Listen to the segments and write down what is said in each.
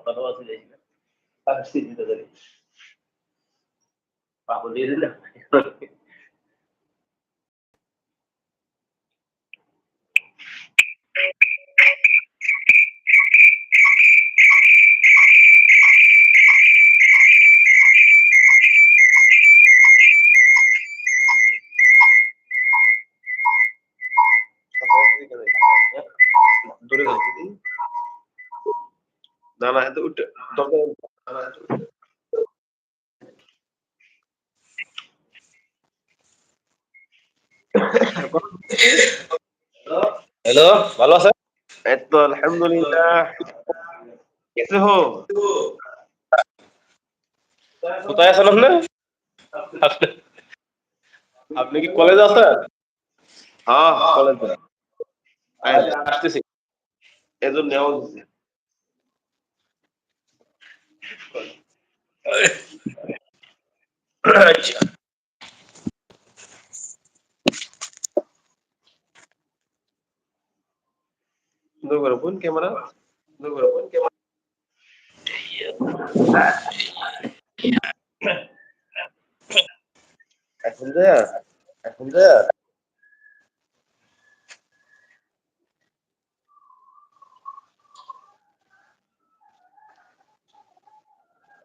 কথাটাও আছে যাই না আর না না এত হ্যালো ভালো আছে এত আলহামদুলিল্লাহ। কেসে হো কোথায় আছেন আপনি? আপনি কি কলেজে আছেন? হ্যাঁ কলেজে। আচ্ছা, আসতেছি। এজন্য নেওয়া হচ্ছে আচ্ছা সুন্দর করে বোন ক্যামেরা সুন্দর করে বোন ক্যামেরা এখন দেয়া এখন দেয়া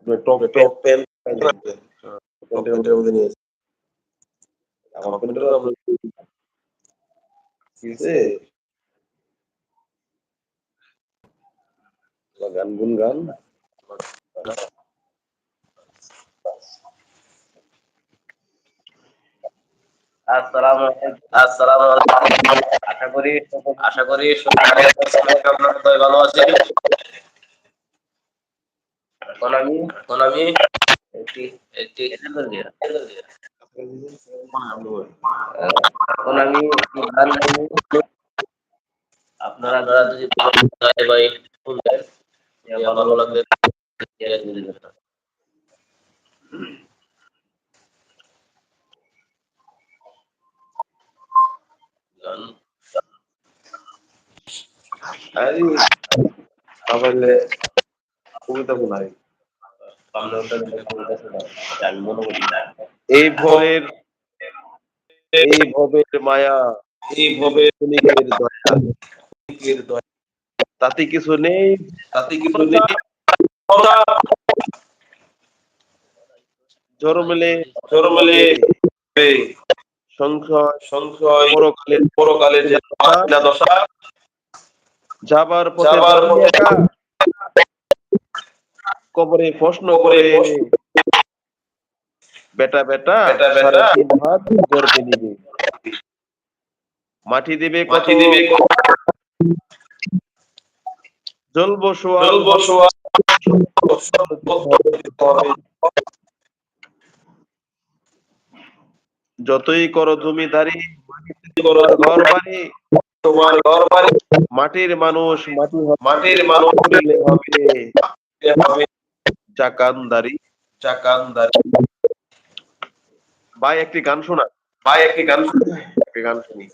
টপ টপ মধ্যে আমরা গান গুন গান আসসালামু আলাইকুম আশা করি আশা করি আপনার সবাই ভালো আছেন আমি গান আপনারা যারা যদি ভালো লাগবে তাহলে কবিতা শোনাই এই ভবের এই ভবের মায়া এই ভবের ক্ষণিকের দয়া। ক্ষণিকের দয়া। তাতে কিছু নেই। তাতে কিছু নেই। জরমেলে জরমেলে সংশয়। সংশয়। পরকালের পরকালের যে দশা। যাবার পথে যাবার পথে। কবরে প্রশ্ন করে বেটা বেটা গর্বে নিবে। মাটি দিবে কত? দিবে জল বসোয়া যতই করো জমিদারি তোমার ঘর বাড়ি তোমার ঘর বাড়ি মাটির মানুষ মাটি মাটির মানুষ হবে। চাকানদারি, চাকান্দার। ভাই, একটি গান শোনা। ভাই, একটি গান একটি গান শুনি।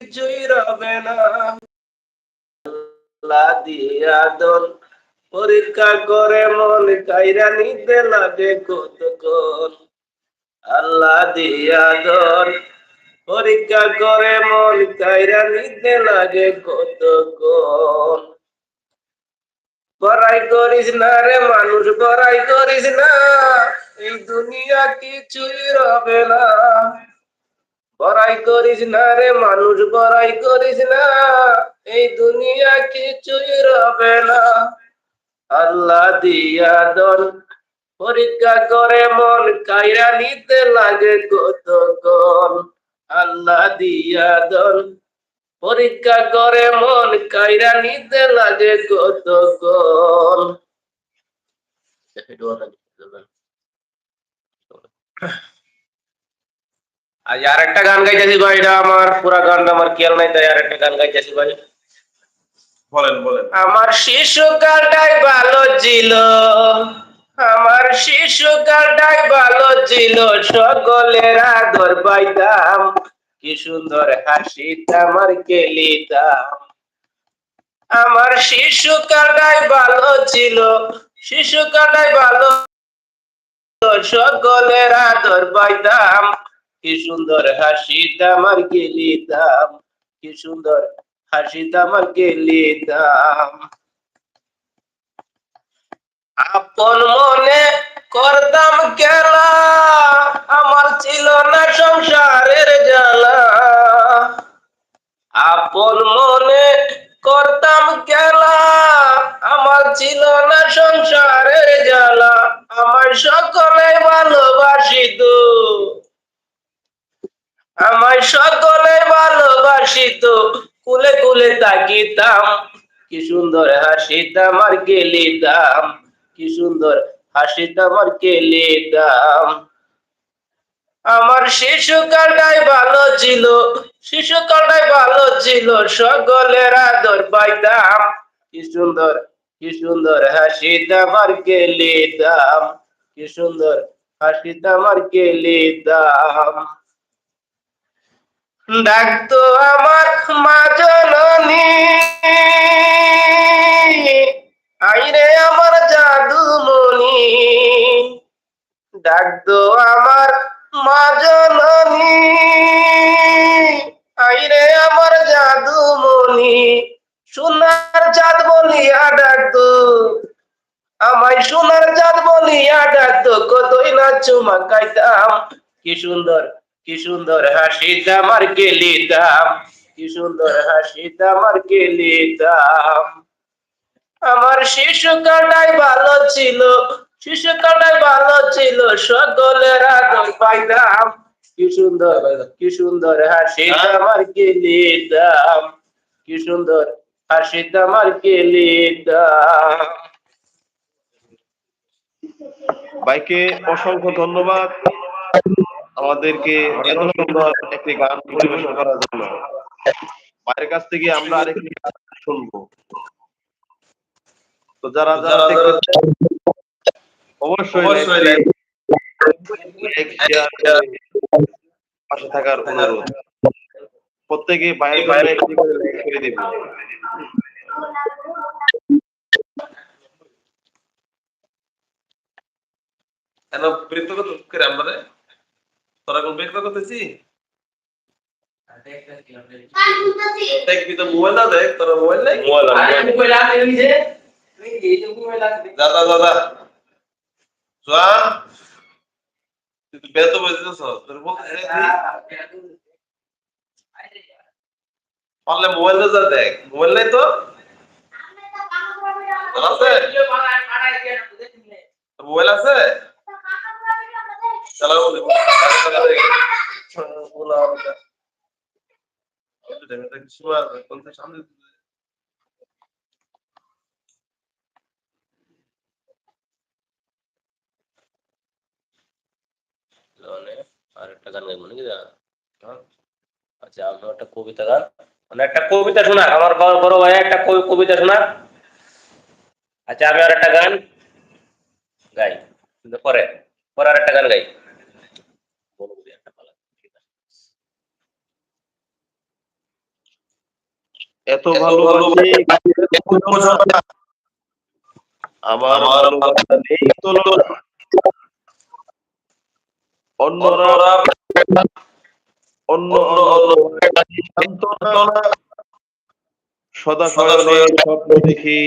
কিছুই রবে না। দিয়া দন পরীক্ষা করে মন কাইরা নিতে লাগে কতক্ষণ আল্লাহ দিয়া দন পরীক্ষা করে মন কাইরা নিতে লাগে কতক্ষণ বড়াই করিস না রে মানুষ বড়াই করিস না। এই দুনিয়া কিছুই রবে না। বড়াই করিস না রে মানুষ বড়াই করিস না। এই দুনিয়া কিছুই রবে না। আল্লাহ দিয়া দন পরীক্ষা করে মন কাইরা নিতে লাগে কত কতক্ষণ? আল্লাহ দিয়া দন পরীক্ষা করে মন কাইরা নিতে লাগে কতক্ষণ? আজ আর একটা গান গাইতেছি ভাই, এটা আমার পুরা গানটা আমার খেয়াল নাই, তাই আর একটা গান গাইতেছি ভাই। বলেন বলেন। আমার শিশুকালটাই ভালো ছিল, আমার শিশুকালটাই ভালো ছিল, সকলের আদর পাইতাম, কি সুন্দর হাসিতাম আর গেলিতাম আমার শিশুকালটাই ভালো ছিল, শিশুকালটাই ভালো সকলের আদর পাইতাম, কি সুন্দর হাসিতাম আর গেলিতাম কি সুন্দর আপন মনে করতাম খেলা, আমার ছিল না সংসারের জ্বালা। আপন মনে করতাম খেলা, আমার ছিল না সংসারের জ্বালা। আমার সকলে ভালোবাসিত আমায় সকলে ভালোবাসিত কুলে কুলে তাকিতাম। কি সুন্দর হাসিতাম আর গেলিতাম। কি সুন্দর হাসিতাম আর গেলিতাম। আমার শিশুকালটাই ভালো ছিল শিশুকালটাই ভালো ছিল, সকলের আদর পাইতাম। কি সুন্দর কি সুন্দর হাসিতাম আর গেলিতাম। কি সুন্দর হাসিতাম আর গেলিতাম। ডাকতো আমার মা জননী। আইরে আমার জাদুমণি। ডাকতো আমার মা জননী। আইরে আমার জাদুমণি। সোনার চাঁদ বলিয়া ডাকতো। আমায় সোনার চাঁদ বলিয়া ডাকতো। কতই না চুমা খাইতাম। কি সুন্দর। কি সুন্দর হাসিতাম আর গেলিতাম কি সুন্দর হাসিতাম আর গেলিতাম আমার শিশুকালটাই ভালো ছিল শিশুকালটাই ভালো ছিল, সকলের আদর পাইতাম। কি সুন্দর কি সুন্দর হাসিতাম আর গেলিতাম কি সুন্দর হাসিতাম আর গেলিতাম ভাইকে অসংখ্য ধন্যবাদ। আমাদেরকে এত সুন্দর একটি গান পরিবেশন করার জন্য। ভাইয়ের কাছ থেকে আমরা আরেকটি গান শুনব। তো যারা যারা অবশ্যই পাশে থাকার অনুরোধ। প্রত্যেকে ভাইয়ের জন্য একটি করে like করে কেন বৃত্ত করে আমরা? তোরা কোন বৃত্ত করতেছি? দেখবি তো মোবাইল না দেখ তোরা মোবাইল নাই মোবাইল দাদা দাদা জোয়ান তুই তো বেতো বেজেছ তোর বলতে পারলে মোবাইল যা দেখ মোবাইল নাই তো? মোবাইল আছে? চালাও বলা হবে সামনে আর একটা গান গাইবো? আচ্ছা আমি একটা কবিতা গান। মানে একটা কবিতা শোনা, আমার বড় ভাই একটা কবিতা শোনা। আচ্ছা আমি আর একটা গান গাই। পরে পরে আর একটা গান গাই বলো বুঝি একটা ভালো ঠিক আছে। এত ভালোবাসি আমার ভালোবাসা নেই। তুলনা অন্যরা অন্য অন্য সদা স্বপ্ন দেখি।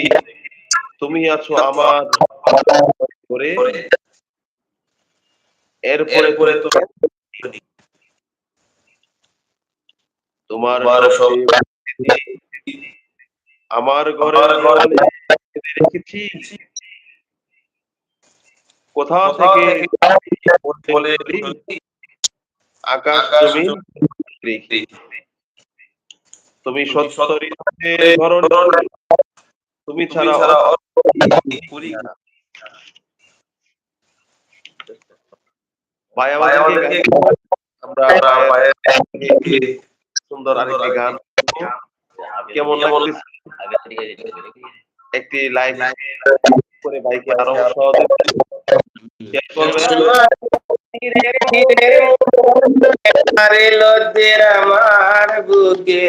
তুমি আছো আমার করে। এরপরে করে তো তোমার সব আমার ঘরে রেখেছি কোথাও থেকে বলে আকাশ তুমি তুমি ছাড়া ভাই আমাদেরকে আমরা সুন্দর আরেকটি গান কেমন একটি লাইক করে ভাইকে আরও সহজে আমার বুকে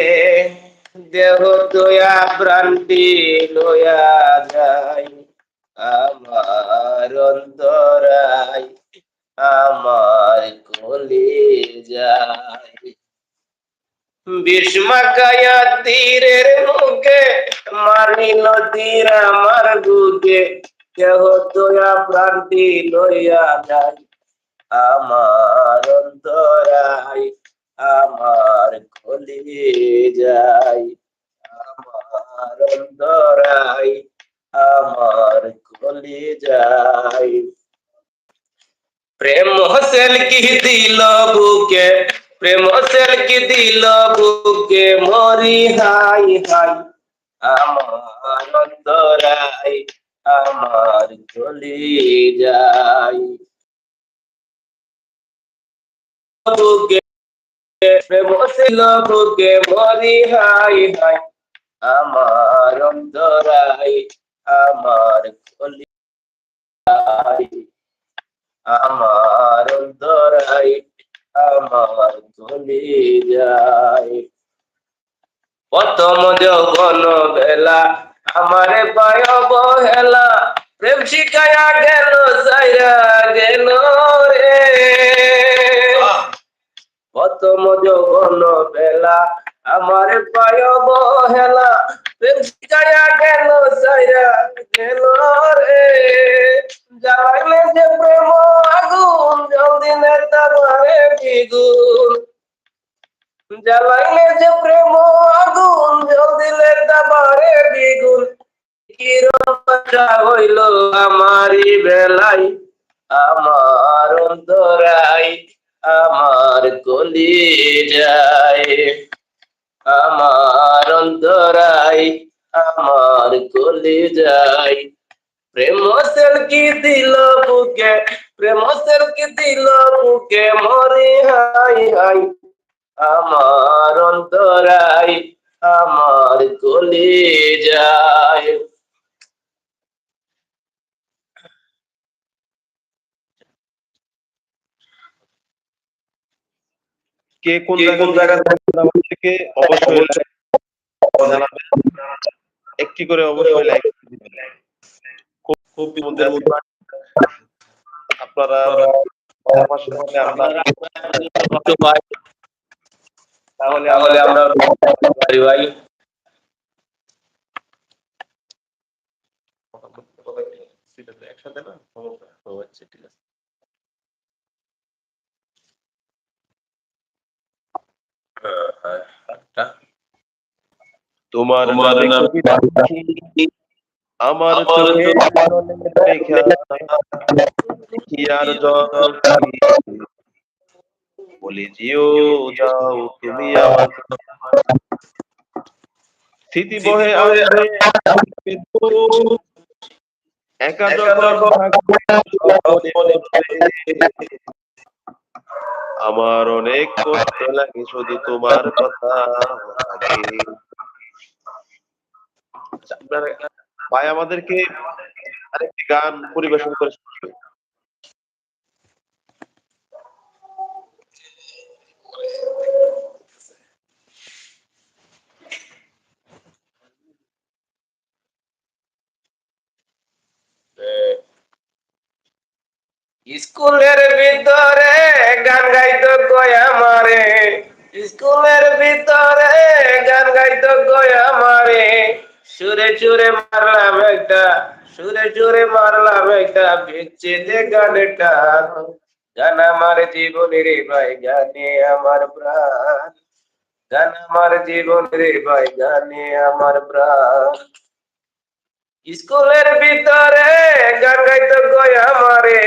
দেহ তোয়া প্রান্তি লয়া যায়। আমার অন্তরাই আমার কলি যায় বিষ্মাকায়া তীরের মুখে মারিল তীর আমার বুকে দেহ তোয়া প্রান্তি লইয়া যায়। আমার অন্তরাই আমার কলি যাই আমার অন্তরাই আমার কলি যাই প্রেম হোসেন কি দিল বুকে? প্রেম হোসেন কি দিল বুকে, মরি হাই হাই। আমার অন্তরাই আমার কলি যাই। বুকে, প্রেম ছিল বুকে, মরি হাই হাই। আমার অন্তরাই আমার যাই। আমার অন্তরাই আমার কলি যায় প্রথম যৌবন বেলা আমারে পায় বহেলা প্রেম শিখায়া গেল সাইরা গেল রে। প্রথম যৌবন বেলা আমার পায় বহেলা প্রেম শিখায়া গেল সাইরা গেল জ্বালাইলে যে প্রেম আগুন জলদি নেতা মারে বিগুন কিরকটা হইল আমারই বেলাই, আমার অন্তরাই আমার কলি যায়। আমার অন্তরাই আমার কলি যায়। প্রেম সেল কি দিল বুকে, প্রেম সেল কি দিল বুকে, মরি হাই হাই আমার অন্তরাই আমার কলি যায়। কে কোন জায়গা থেকে অবশ্যই একটি করে অবশ্যই লাইক খুব বিপদের মধ্যে আপনারা তাহলে আমরা পারি ভাই একসাথে না আচ্ছা ঠিক আছে আটটা। তোমার আমার চোখে আর জল বলি যাও তুমি আমার স্মৃতি বহে। আমার অনেক কষ্ট লাগে শুধু তোমার কথা ভাই আমাদেরকে আরেকটি গান পরিবেশন করে স্কুলের ভিতরে গান গাইতো গয়া মারে স্কুলের ভিতরে গান গাইতো গয়া মারে সুরে সুরে মারলাম একটা, সুরে সুরে মারলাম একটা বিচ্ছেদে গানটা। গান আমার জীবনের ভাই গানে আমার প্রাণ। গান আমার জীবনের ভাই গানে আমার প্রাণ। স্কুলের ভিতরে গান গাইতো গয়া মারে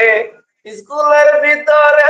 স্কুলের ভিতরে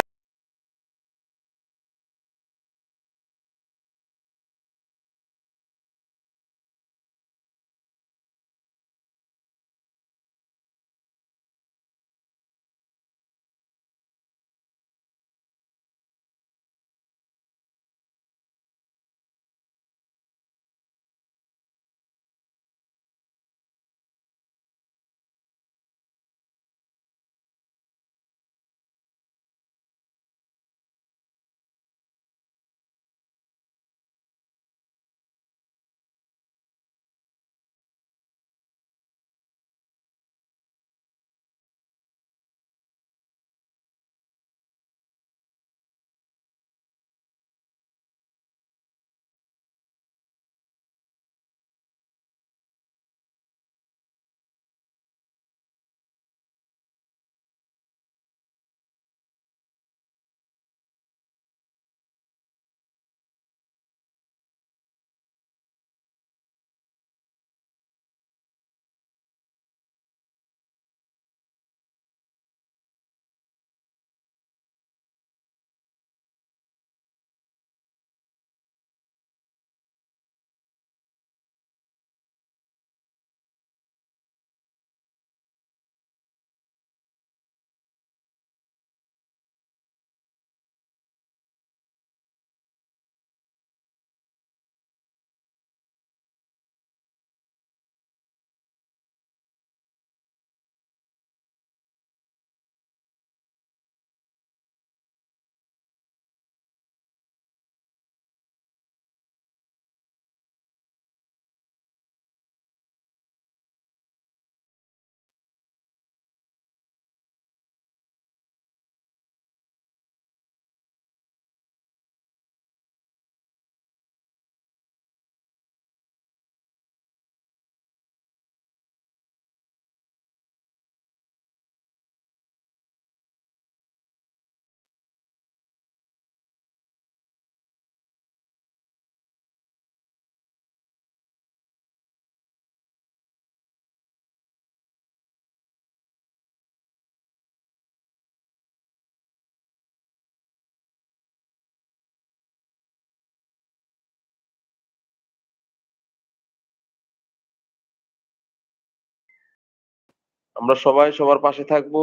আমরা সবাই সবার পাশে থাকব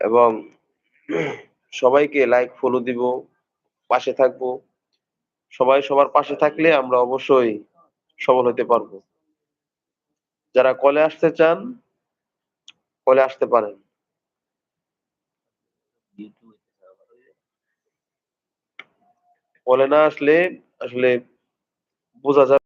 এবং সবাইকে লাইক ফলো দিব, পাশে থাকব। সবাই সবার পাশে থাকলে আমরা অবশ্যই সফল হতে পারব। যারা কলে আসতে চান কলে আসতে পারেন। কলে না আসলে আসলে বোঝা যাবে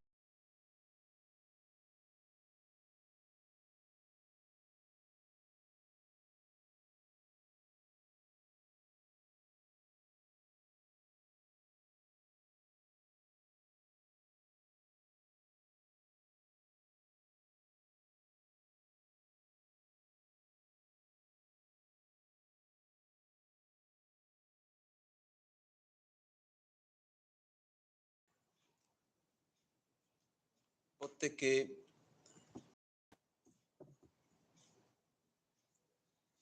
প্রত্যেককে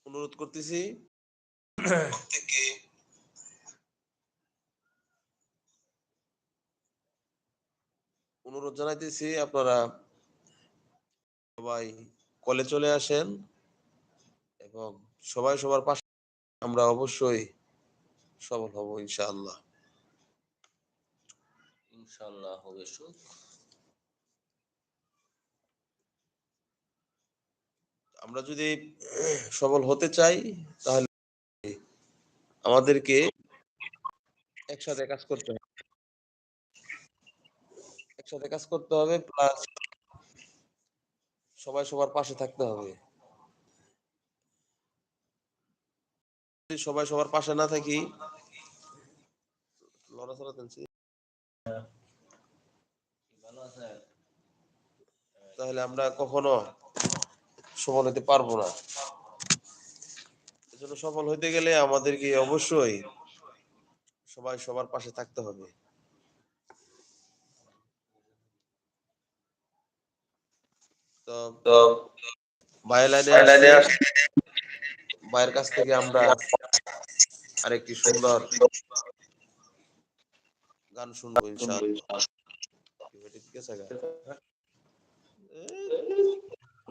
অনুরোধ করতেছি অনুরোধ জানাইতেছি, আপনারা সবাই কলে চলে আসেন এবং সবাই সবার পাশে, আমরা অবশ্যই সফল হব, ইনশাআল্লাহ। ইনশাল্লাহ হবে সুখ। আমরা যদি সফল হতে চাই, তাহলে আমাদেরকে একসাথে কাজ করতে হবে। একসাথে কাজ করতে হবে প্লাস সবাই সবার পাশে থাকতে হবে। সবাই সবার পাশে না থাকি লড়াচড়া ভালো তাহলে আমরা কখনো সফল হতে পারব না এজন্য সফল হতে গেলে আমাদেরকে অবশ্যই সবাই সবার পাশে থাকতে হবে তো ভাই লাইনে লাইনে ভাইয়ের কাছ থেকে আমরা আরেকটি সুন্দর গান শুনব ইনশাআল্লাহ ঠিক আছে